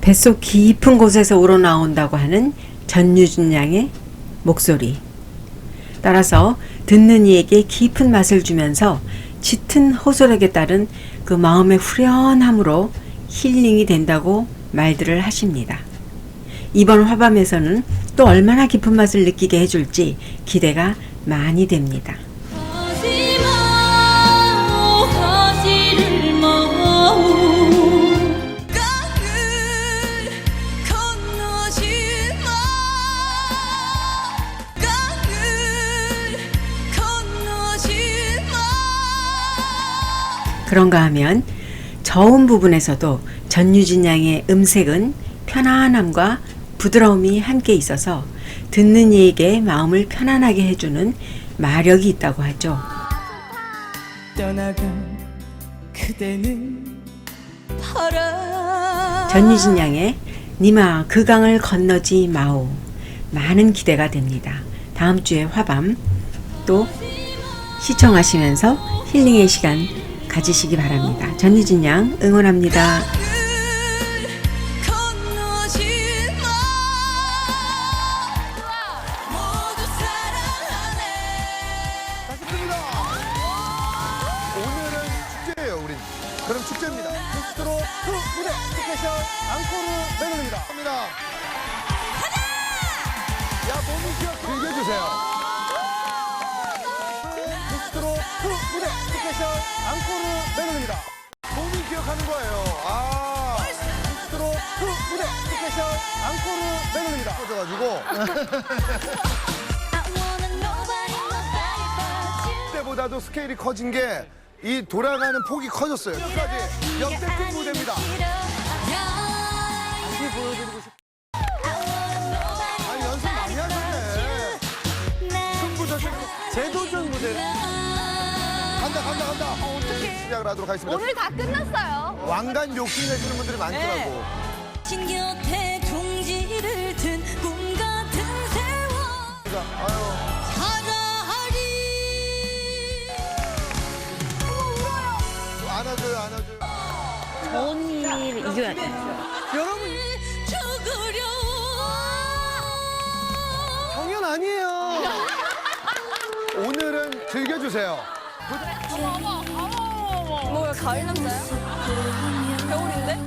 뱃속 깊은 곳에서 우러나온다고 하는 전유진 양의 목소리. 따라서 듣는 이에게 깊은 맛을 주면서 짙은 호소력에 따른 그 마음의 후련함으로 힐링이 된다고 말들을 하십니다. 이번 화밤에서는 또 얼마나 깊은 맛을 느끼게 해줄지 기대가 많이 됩니다. 그런가 하면 저음 부분에서도 전유진 양의 음색은 편안함과 부드러움이 함께 있어서 듣는 이에게 마음을 편안하게 해주는 마력이 있다고 하죠. 전유진 양의 니마 그 강을 건너지 마오 많은 기대가 됩니다. 다음 주에 화밤 또 시청하시면서 힐링의 시간 가지시기 바랍니다. 전유진 양 응원합니다. 앙코르 메들리입니다. 갑니다. 야, 몸이 기억 즐겨주세요. 빅스로 투 무대 스페셜 앙코르 메들리입니다. 몸이 기억하는 거예요. 아. 빅스로 투 무대 스페셜 앙코르 메들리입니다. 꽂아가지고. 때보다도 스케일이 커진 게 이 돌아가는 폭이 커졌어요. 끝까지 역대 시작을 하도록 하겠습니다. 오늘 다 끝났어요. 왕관 욕심 내시는 분들이 많더라고. 신 곁에 종지를 든 꿈 같은 세월 자, 아유. 살아하리 안아줘요 안아줘요. 언니를 이겨야 돼. 여러분 죽으려 당연 아니에요. 오늘은 즐겨주세요. 뭐야, 가을 남자야? 겨울인데?